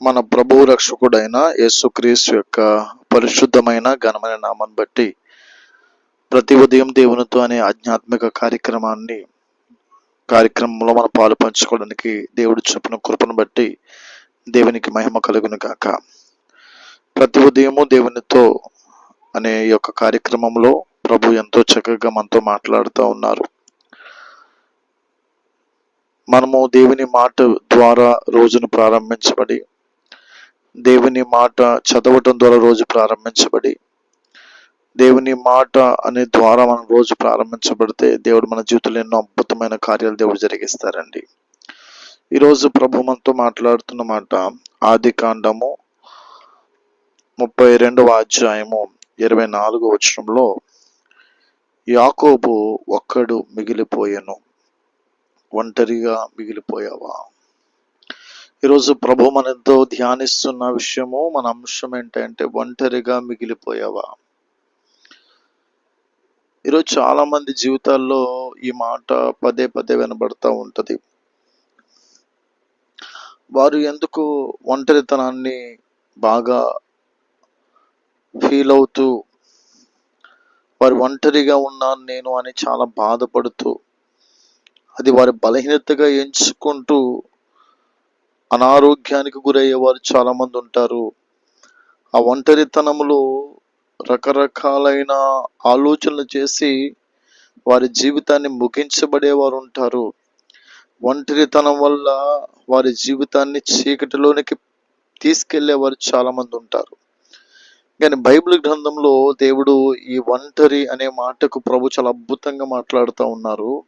మన ప్రభు రక్షకుడైన యేసుక్రీస్తు యొక్క పరిశుద్ధమైన ఘనమైన నామాన్ని బట్టి ప్రతి ఉదయం దేవునితో అనే ఆధ్యాత్మిక కార్యక్రమాన్ని కార్యక్రమంలో మనం పాలు పంచుకోవడానికి దేవుడు చెప్పిన కృపను బట్టి దేవునికి మహిమ కలుగును గాక. ప్రతి ఉదయము దేవునితో అనే యొక్క కార్యక్రమంలో ప్రభు ఎంతో చక్కగా మనతో మాట్లాడుతూ ఉన్నారు. మనము దేవుని మాట ద్వారా రోజును ప్రారంభించబడి దేవుని మాట చదవటం ద్వారా రోజు ప్రారంభించబడి దేవుని మాట అనే ద్వారా మనం రోజు ప్రారంభించబడితే దేవుడు మన జీవితంలో ఎన్నో అద్భుతమైన కార్యాలు దేవుడు జరిగిస్తారండి. ఈరోజు ప్రభు మనతో మాట్లాడుతున్న మాట ఆది కాండము ముప్పై రెండవ అధ్యాయము ఇరవై నాలుగో వచనంలో యాకోబు ఒక్కడు మిగిలిపోయాను ఒంటరిగా మిగిలిపోయావా? ఈరోజు ప్రభు మనతో ధ్యానిస్తున్న విషయము మన అంశం ఏంటంటే ఒంటరిగా మిగిలిపోయావా? ఈరోజు చాలా మంది జీవితాల్లో ఈ మాట పదే పదే వినబడతా ఉంటుంది. వారు ఎందుకు ఒంటరితనాన్ని బాగా ఫీల్ అవుతూ వారు ఒంటరిగా ఉన్నాను నేను అని చాలా బాధపడుతూ అది వారి బలహీనతగా ఎంచుకుంటూ అనారోగ్యానికి గురయ్యే వారు చాలామంది ఉంటారు. ఆ ఒంటరితనంలో రకరకాలైన ఆలోచనలు చేసి వారి జీవితాన్ని ముగించబడేవారు ఉంటారు. ఒంటరితనం వల్ల వారి జీవితాన్ని చీకటిలోనికి తీసుకెళ్ళేవారు చాలా మంది ఉంటారు. కానీ బైబిల్ గ్రంథంలో దేవుడు ఈ ఒంటరి అనే మాటకు ప్రభు చాలా అద్భుతంగా మాట్లాడుతూ ఉన్నారు.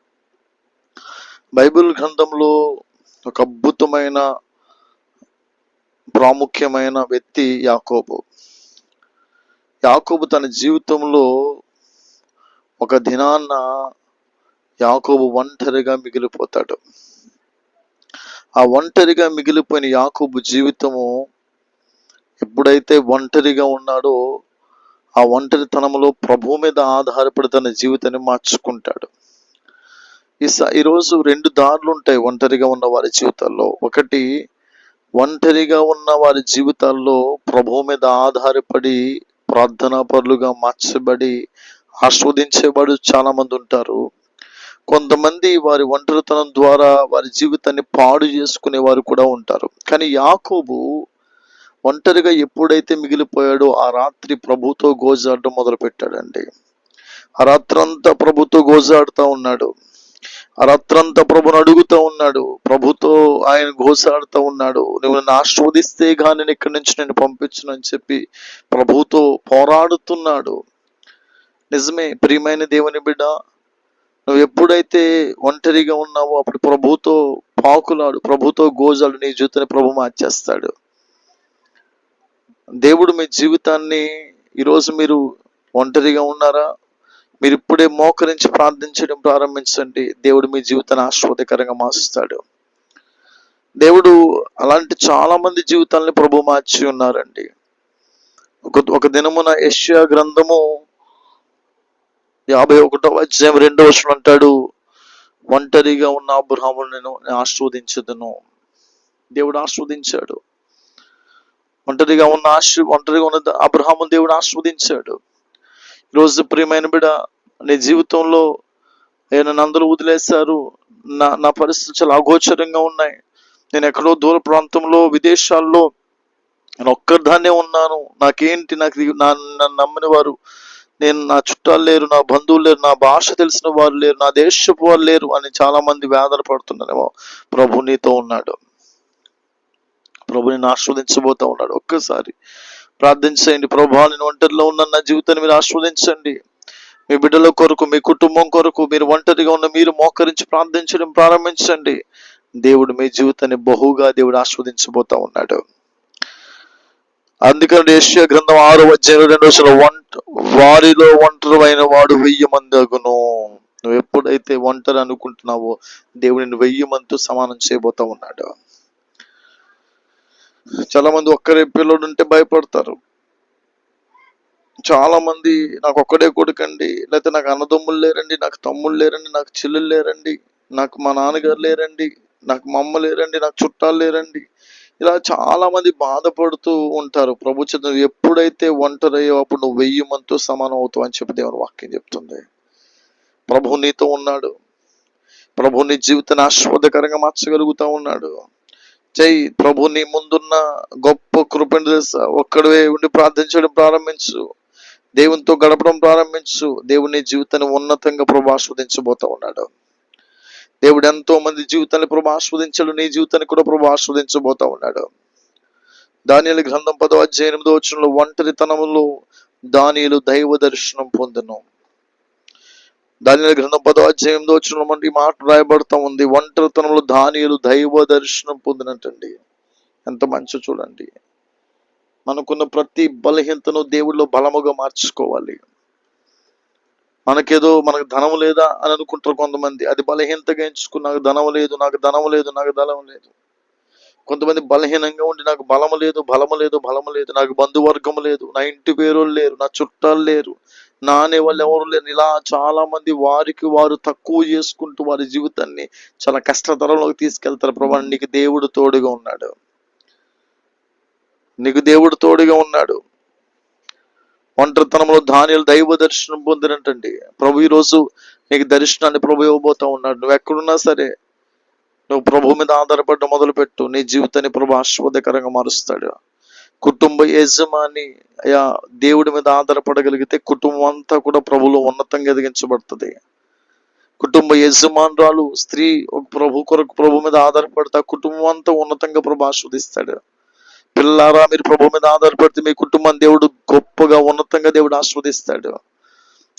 బైబిల్ గ్రంథంలో ఒక అద్భుతమైన ప్రాముఖ్యమైన వ్యక్తి యాకోబు. యాకోబు తన జీవితంలో ఒక దినాన్న యాకోబు ఒంటరిగా మిగిలిపోతాడు. ఆ ఒంటరిగా మిగిలిపోయిన యాకోబు జీవితము ఎప్పుడైతే ఒంటరిగా ఉన్నాడో ఆ ఒంటరితనంలో ప్రభు మీద ఆధారపడి తన జీవితాన్ని మార్చుకుంటాడు. ఈ స- ఈరోజు రెండు దారులు ఉంటాయి ఒంటరిగా ఉన్న వారి జీవితాల్లో. ఒకటి ఒంటరిగా ఉన్న వారి జీవితాల్లో ప్రభు మీద ఆధారపడి ప్రార్థనా పరులుగా మార్చబడి ఆస్వాదించేవాడు చాలామంది ఉంటారు. కొంతమంది వారి ఒంటరితనం ద్వారా వారి జీవితాన్ని పాడు చేసుకునే వారు కూడా ఉంటారు. కానీ యాకోబు ఒంటరిగా ఎప్పుడైతే మిగిలిపోయాడో ఆ రాత్రి ప్రభుతో గోజాడడం మొదలు పెట్టాడండి ఆ రాత్రంతా ప్రభుతో గోజాడుతూ ఉన్నాడు. ఆ రాత్రంతా ప్రభుని అడుగుతూ ఉన్నాడు. ప్రభుతో ఆయన ఘోషాడుతూ ఉన్నాడు. నువ్వు నన్ను ఆస్వాదిస్తే కానీ నేను ఇక్కడి నుంచి నేను పంపించను అని చెప్పి ప్రభుతో పోరాడుతున్నాడు. నిజమే ప్రియమైన దేవుని బిడ్డ నువ్వు ఎప్పుడైతే ఒంటరిగా ఉన్నావో అప్పుడు ప్రభుతో పాకులాడు ప్రభుతో గోజాడు నీ జీవితాన్ని ప్రభు మార్చేస్తాడు. దేవుడు మీ జీవితాన్ని ఈరోజు మీరు ఒంటరిగా ఉన్నారా? మీరు ఇప్పుడే మోకరించి ప్రార్థించడం ప్రారంభించండి. దేవుడు మీ జీవితాన్ని ఆశ్వాదకరంగా మారుస్తాడు. దేవుడు అలాంటి చాలా మంది జీవితాలని ప్రభు మార్చి ఉన్నారండి. ఒక ఒక దినమున యష్యా గ్రంథము యాభై ఒకటో అధ్యాయం రెండో వర్షం అంటాడు ఒంటరిగా ఉన్న అబ్రహామును నేను ఆస్వాదించదును. దేవుడు ఆస్వాదించాడు. ఒంటరిగా ఉన్న ఆశ ఒంటరిగా ఉన్న అబ్రహాము దేవుడు ఆస్వాదించాడు. ఈరోజు ప్రియమైన బిడ నీ జీవితంలో నేను నందులు వదిలేశారు. నా నా పరిస్థితులు చాలా అగోచరంగా ఉన్నాయి. నేను ఎక్కడో దూర ప్రాంతంలో విదేశాల్లో నేను ఒక్కరిదాన్నే ఉన్నాను. నాకేంటి నాకు నా నన్ను నమ్మిన వారు? నేను నా చుట్టాలు లేరు నా బంధువులు లేరు నా భాష తెలిసిన వారు లేరు నా దేశపు వారు లేరు అని చాలా మంది వేదన పడుతున్నారేమో. ప్రభు నీతో ఉన్నాడు. ప్రభు నేను ఆస్వాదించబోతా ఉన్నాడు ఒక్కసారి. ప్రార్థించండి. ప్రభా నేను ఒంటరిలో ఉన్న నా జీవితాన్ని మీరు ఆస్వాదించండి. మీ బిడ్డల కొరకు మీ కుటుంబం కొరకు మీరు ఒంటరిగా ఉన్న మీరు మోకరించి ప్రార్థించడం ప్రారంభించండి. దేవుడు మీ జీవితాన్ని బహుగా దేవుడు ఆస్వాదించబోతా ఉన్నాడు. అందుకని ఏషియా గ్రంథం ఆరు అధ్యాయం రెండు రోజుల వంట వారిలో ఒంటరివైన అయిన వాడు వెయ్యి మంది అగును. నువ్వు ఎప్పుడైతే ఒంటరి అనుకుంటున్నావో దేవుడిని వెయ్యి మందితో సమానం చేయబోతా ఉన్నాడు. చాలా మంది ఒక్కరే పిల్లడు ఉంటే భయపడతారు. చాలా మంది నాకు ఒక్కడే కొడుకండి లేకపోతే నాకు అన్నదమ్ములు లేరండి నాకు తమ్ముళ్ళు లేరండి నాకు చెల్లెలు లేరండి నాకు మా నాన్నగారు లేరండి నాకు మా అమ్మ లేరండి నాకు చుట్టాలు లేరండి. ఇలా చాలా మంది బాధపడుతూ ఉంటారు. ప్రభు చేత నువ్వు ఎప్పుడైతే ఒంటరయ్యో అప్పుడు నువ్వు వెయ్యి మందితో సమానం అవుతావు అని చెప్పి దేవుని వాక్యం చెప్తుంది. ప్రభు నీతో ఉన్నాడు. ప్రభు నీ జీవితాన్ని ఆస్వాదకరంగా మార్చగలుగుతా ఉన్నాడు. జై ప్రభు నీ ముందున్న గొప్ప కృపను తెలుసా? ఒక్కడివే ఉండి ప్రార్థించడం ప్రారంభించు. దేవునితో గడపడం ప్రారంభించు. దేవుని జీవితాన్ని ఉన్నతంగా ప్రభు ఆస్వాదించబోతా ఉన్నాడు. దేవుడు ఎంతో మంది జీవితాన్ని ప్రభు ఆస్వాదించాడు. నీ జీవితాన్ని కూడా ప్రభు ఆస్వాదించబోతా ఉన్నాడు. దానియలు గ్రంథం పదో అధ్యాయం ఎనిమిదో వచనంలో ఒంటరితనంలో దానియలు దైవ దర్శనం పొందను. దాని గ్రంథం పదో అధ్యాయం ఎనిమిదో ఈ మాట రాయబడతా ఉంది. ఒంటరితనంలో ధాన్యులు దైవ దర్శనం పొందినట్టండి. ఎంత మంచి చూడండి. మనకున్న ప్రతి బలహీనతను దేవుడిలో బలముగా మార్చుకోవాలి. మనకేదో మనకు ధనం లేదా అని అనుకుంటారు కొంతమంది. అది బలహీనతగా ఎంచుకుని నాకు ధనం లేదు నాకు ధనం లేదు నాకు ధనం లేదు. కొంతమంది బలహీనంగా ఉండి నాకు బలము లేదు బలము లేదు బలము లేదు నాకు బంధువర్గం లేదు నా ఇంటి పేరు లేరు నా చుట్టాలు లేరు నా అనే వాళ్ళు ఎవరు లేరు. ఇలా చాలా మంది వారికి వారు తక్కువ చేసుకుంటూ వారి జీవితాన్ని చాలా కష్టతరంలోకి తీసుకెళ్తారు. ప్రభా నీకు దేవుడు తోడుగా ఉన్నాడు. నీకు దేవుడు తోడుగా ఉన్నాడు. ఒంటరితనంలో ధాన్యాలు దైవ దర్శనం పొందినట్టండి. ప్రభు ఈ రోజు నీకు దర్శనాన్ని ప్రభు ఇవ్వబోతా ఉన్నాడు. నువ్వు ఎక్కడున్నా సరే నువ్వు ప్రభు మీద ఆధారపడడం మొదలుపెట్టు. నీ జీవితాన్ని ప్రభు ఆస్వాదకరంగా మారుస్తాడు. కుటుంబ యజమాని అయా దేవుడి మీద ఆధారపడగలిగితే కుటుంబం అంతా కూడా ప్రభులో ఉన్నతంగా ఎదిగించబడుతుంది. కుటుంబ యజమానురాలు స్త్రీ ఒక ప్రభు కొరకు ప్రభు మీద ఆధారపడితే ఆ కుటుంబం అంతా ఉన్నతంగా ప్రభు ఆస్వాదిస్తాడు. పిల్లారా మీరు ప్రభు మీద ఆధారపడితే మీ కుటుంబం దేవుడు గొప్పగా ఉన్నతంగా దేవుడు ఆస్వాదిస్తాడు.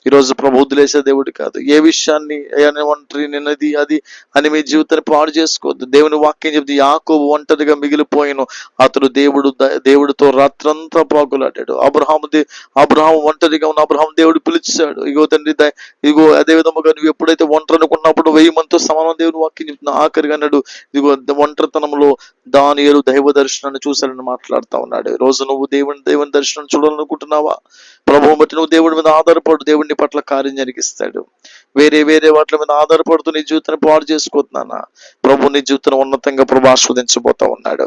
ఈరోజు ప్రభు వదిలేసే దేవుడు కాదు. ఏ విషయాన్ని ఒంటరి నిన్నది అది అని మీ జీవితాన్ని పాడు చేసుకోవద్దు. దేవుని వాక్యం చెప్తే యాకోబు ఒంటరిగా మిగిలిపోయాను. అతడు దేవుడు దేవుడితో రాత్రంతా పాకులాడాడు. అబ్రహాము దే అబ్రహాం ఒంటరిగా ఉన్న అబ్రహాం దేవుడు పిలిచాడు. ఇగో తండ్రి ఇగో అదే విధముగా నువ్వు ఎప్పుడైతే ఒంటరి అనుకున్నప్పుడు వెయ్యి మందితో సమానం దేవుని వాక్యం చెప్తున్నా ఆఖరిగా అన్నాడు ఇదిగో ఒంటరితనంలో దానియలు దైవ దర్శనాన్ని చూశాడని మాట్లాడుతా ఉన్నాడు. ఈ రోజు నువ్వు దేవుని దేవుని దర్శనం చూడాలనుకుంటున్నావా? ప్రభువు బట్టి నువ్వు దేవుడి మీద ఆధారపడు. దేవుడిని పట్ల కార్యం జరిగిస్తాడు. వేరే వేరే వాటి మీద ఆధారపడుతూ నీ జీవితాన్ని పాడు చేసుకోతున్నానా ప్రభు నీ జీవితాన్ని ఉన్నతంగా ప్రభు ఆస్వాదించబోతా ఉన్నాడు.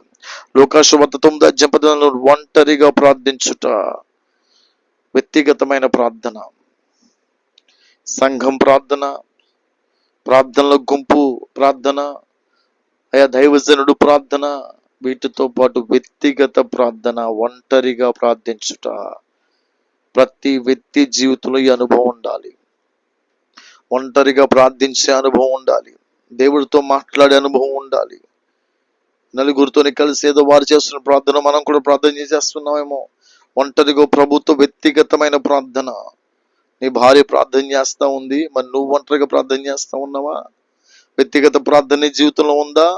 లోకాశుభత తొమ్మిది అధ్యాపదంలో ఒంటరిగా ప్రార్థించుట వ్యక్తిగతమైన ప్రార్థన. సంఘం ప్రార్థన ప్రార్థనల గుంపు ప్రార్థన అయా దైవజనుడు ప్రార్థన వీటితో పాటు వ్యక్తిగత ప్రార్థన ఒంటరిగా ప్రార్థించుట. ప్రతి వ్యక్తి జీవితంలో ఈ అనుభవం ఉండాలి. ఒంటరిగా ప్రార్థించే అనుభవం ఉండాలి. దేవుడితో మాట్లాడే అనుభవం ఉండాలి. నలుగురితోని కలిసి ఏదో వారు చేస్తున్న ప్రార్థన మనం కూడా ప్రార్థన చేసేస్తున్నామేమో. ఒంటరిగా ప్రభుత్వ వ్యక్తిగతమైన ప్రార్థన. నీ భార్య ప్రార్థన చేస్తా ఉంది మరి నువ్వు ఒంటరిగా ప్రార్థన చేస్తా ఉన్నావా? వ్యక్తిగత ప్రార్థన జీవితంలో ఉందా?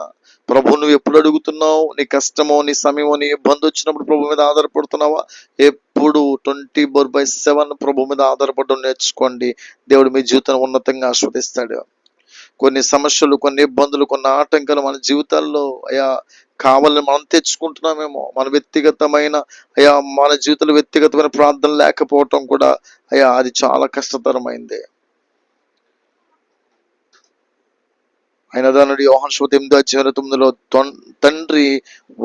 ప్రభు నువ్వు ఎప్పుడు అడుగుతున్నావు? నీ కష్టమో నీ సమయమో నీ ఇబ్బంది వచ్చినప్పుడు ప్రభు మీద ఆధారపడుతున్నావా? ఎప్పుడు ట్వంటీ ఫోర్ బై సెవెన్ ప్రభు మీద ఆధారపడడం నేర్చుకోండి. దేవుడు మీ జీవితాన్ని ఉన్నతంగా ఆస్వాదిస్తాడు. కొన్ని సమస్యలు కొన్ని ఇబ్బందులు కొన్ని ఆటంకాలు మన జీవితాల్లో అయా కావాలని మనం తెచ్చుకుంటున్నామేమో. మన వ్యక్తిగతమైన అయా మన జీవితంలో వ్యక్తిగతమైన ప్రార్థన లేకపోవటం కూడా అయా అది చాలా కష్టతరమైంది. ఆయన దానుడు యోహన్ శోత ఎనిమిదో అధ్యాయం తొమ్మిదిలో తండ్రి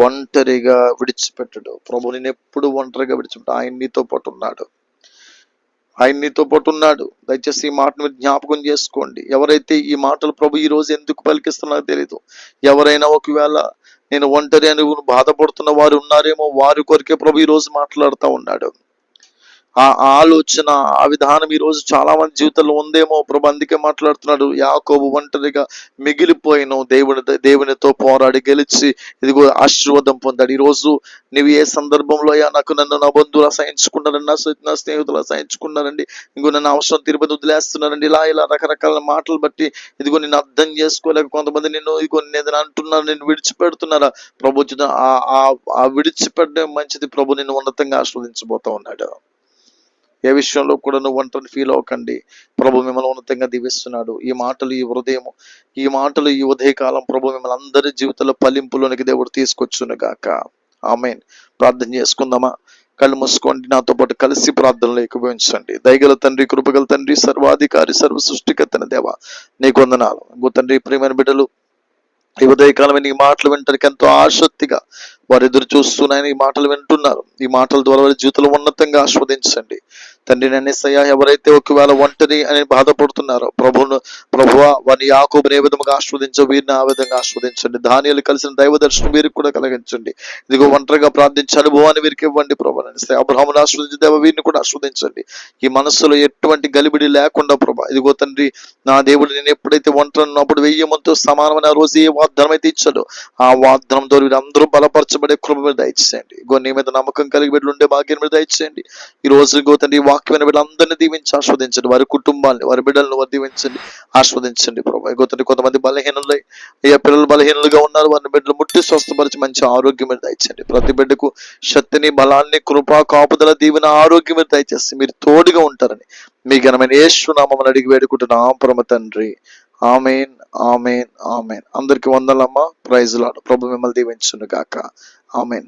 ఒంటరిగా విడిచిపెట్టడు. ప్రభు నేను ఎప్పుడు ఒంటరిగా విడిచిపెట్టు ఆయన నీతో పాటు ఉన్నాడు. ఆయన నీతో పాటు ఉన్నాడు. దయచేసి ఈ మాటను మీరు జ్ఞాపకం చేసుకోండి. ఎవరైతే ఈ మాటలు ప్రభు ఈ రోజు ఎందుకు పలికిస్తున్నారో తెలియదు ఎవరైనా ఒకవేళ నేను ఒంటరి అని బాధపడుతున్న వారు ఉన్నారేమో వారి కొరికే ప్రభు ఈ రోజు మాట్లాడుతూ ఉన్నాడు. ఆ ఆలోచన ఆ విధానం ఈ రోజు చాలా మంది జీవితంలో ఉందేమో ప్రభు అందుకే మాట్లాడుతున్నాడు. యాకోబు ఒంటరిగా మిగిలిపోయిన దేవుని దేవునితో పోరాడి గెలిచి ఇదిగో ఆశీర్వాదం పొందాడు. ఈరోజు నువ్వు ఏ సందర్భంలో అయ్యా నాకు నన్ను నా బంధువులు అసహించుకున్నారండి నా నా స్నేహితులు అసహించుకున్నారండి. ఇంకో నన్ను అవసరం తిరుపతి వదిలేస్తున్నారండి. ఇలా ఇలా రకరకాల మాటలు బట్టి ఇదిగో నిన్ను అర్థం చేసుకోలేక కొంతమంది నిన్ను ఇదిగో నేను అంటున్నారు నిన్ను విడిచిపెడుతున్నారా? ప్రభు ఆ ఆ- ఆ విడిచిపెట్టడం మంచిది. ప్రభు నిన్ను ఉన్నతంగా ఆస్వాదించబోతా ఉన్నాడు. ఏ విషయంలో కూడా నువ్వు ఒంటరిని ఫీల్ అవ్వకండి. ప్రభు మిమ్మల్ని ఉన్నతంగా దీవిస్తున్నాడు. ఈ మాటలు ఈ హృదయం ఈ మాటలు ఈ ఉదయకాలం ప్రభు మిమ్మల్ని అందరి జీవితంలో పలింపులోనికి దేవుడు తీసుకొచ్చును గాక. ఆమెన్. ప్రార్థన చేసుకుందామా? కళ్ళు మూసుకోండి. నాతో పాటు కలిసి ప్రార్థనలు ఏకీభవించండి దయగల తండ్రి కృపగల తండ్రి సర్వాధికారి సర్వ సృష్టికర్తన దేవ నీకు వందనాలు. తండ్రి ప్రియమైన బిడ్డలు ఈ ఉదయకాలం నీ మాటలు వింటానికి ఎంతో ఆసక్తిగా వారు ఎదురు చూస్తున్నాయని ఈ మాటలు వింటున్నారు. ఈ మాటల ద్వారా వారి జీవితంలో ఉన్నతంగా ఆస్వాదించండి. తండ్రి నన్నేసయ్య ఎవరైతే ఒకవేళ ఒంటరి అని బాధపడుతున్నారో ప్రభును ప్రభువ వారిని యాకోబుని ఏ విధంగా ఆస్వాదించో వీరిని ఆ విధంగా ఆస్వాదించండి. ధాన్యాలు కలిసిన దైవ దర్శనం వీరికి కూడా కలిగించండి. ఇదిగో ఒంటరిగా ప్రార్థించే అనుభవాన్ని వీరికి ఇవ్వండి ప్రభు. అబ్రహమును ఆస్వాదించే దేవ వీరిని కూడా ఆస్వాదించండి. ఈ మనస్సులో ఎటువంటి గలిబిడి లేకుండా ప్రభా. ఇదిగో తండ్రి నా దేవుడు నేను ఎప్పుడైతే ఒంటరి ఉన్నప్పుడు వెయ్యమంతో సమానమైన రోజు ఏ వాగ్దానం అయితే ఇచ్చాడో ఆ వాగ్దానం ద్వారా వీరందరూ బలపరచబడే కృప మీద దయచేయండి. ఇగో మీద నమ్మకం కలిగి బిడ్డలు ఉండే భాగ్యం మీద దయచేయండి. ఈ రోజు గోతండి వాక్యమైన బిడ్డలందరినీ దీవించి ఆస్వాదించండి. వారి కుటుంబాన్ని వారి బిడ్డలను వారు దీవించండి ఆస్వాదించండి ప్రభావ గోతండి కొంతమంది బలహీనులై అయ్యా పిల్లలు బలహీనులుగా ఉన్నారు. వారిని బిడ్డలు ముట్టి స్వస్థపరిచి మంచి ఆరోగ్యం మీద దయచేయండి. ప్రతి బిడ్డకు శక్తిని బలాన్ని కృపా కాపుదల దీవెన ఆరోగ్యం మీద దయచేసి మీరు తోడుగా ఉంటారని మీ ఘనమైన యేసునామని అడిగి వేడుకుంటున్నాం. పరమ తండ్రి. Amen amen amen. అందరికి వందలమ్మ ప్రైజ్ లాడు. ప్రభు మిమ్మల్ని దీవించును గాక. ఆమెన్.